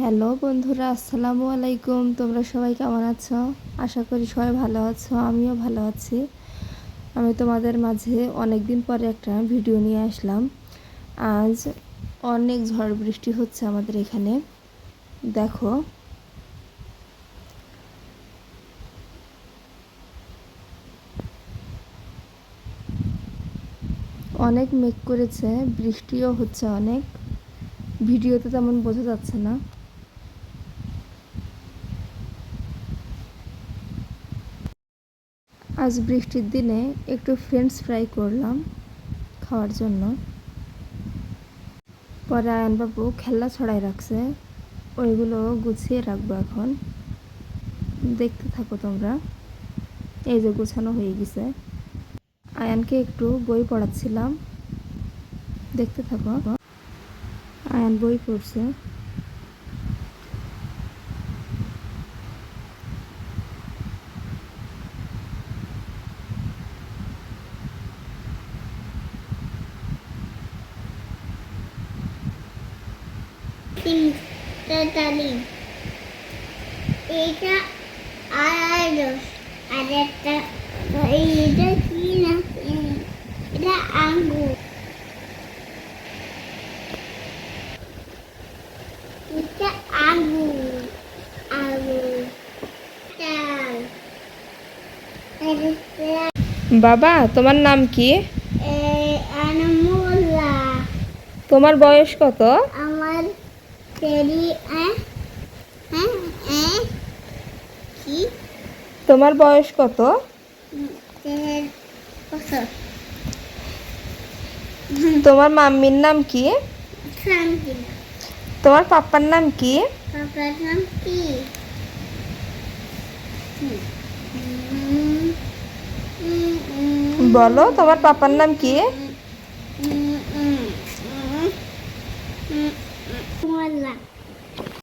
Hello বন্ধুরা, আসসালামু আলাইকুম। তোমরা সবাই কেমন আছো? আশা করি সবাই ভালো আছো, আমিও ভালো আছি। আমি তোমাদের মাঝে অনেক দিন পরে একটা ভিডিও নিয়ে আসলাম। আজ অনেক ঝড় বৃষ্টি হচ্ছে আমাদের এখানে। দেখো। অনেক মেঘ করেছে, বৃষ্টিও হচ্ছে অনেক। ভিডিওতে তেমন বোঝা যাচ্ছে না। আজ বৃষ্টির দিনে একটু ফ্রেঞ্চ ফ্রাই করলাম খাওয়ার জন্য। পরে আয়নবাবু খেলনা ছড়াই রাখছে, ওইগুলো গুছিয়ে রাখব এখন। দেখতে থাকো তোমরা। এই যে গোছানো হয়ে গেছে। আয়ানকে একটু বই পড়াচ্ছিলাম। দেখতে থাকো। আয়ান বই পড়ছে। তালিম এইটা আড়াইশ আর একটা এইটা কি না? এটা আঙ্গুর। এটা আঙ্গুর। আঙ্গুর চাল এটা বাবা তোমার নাম কি? তোমার বয়স কত? আমার তোমার বয়স কত? তোমার মাম্মির নাম কি? তোমার পাপ্পার নাম কি? পাপার নাম কি? বলো তোমার পাপার নাম কি?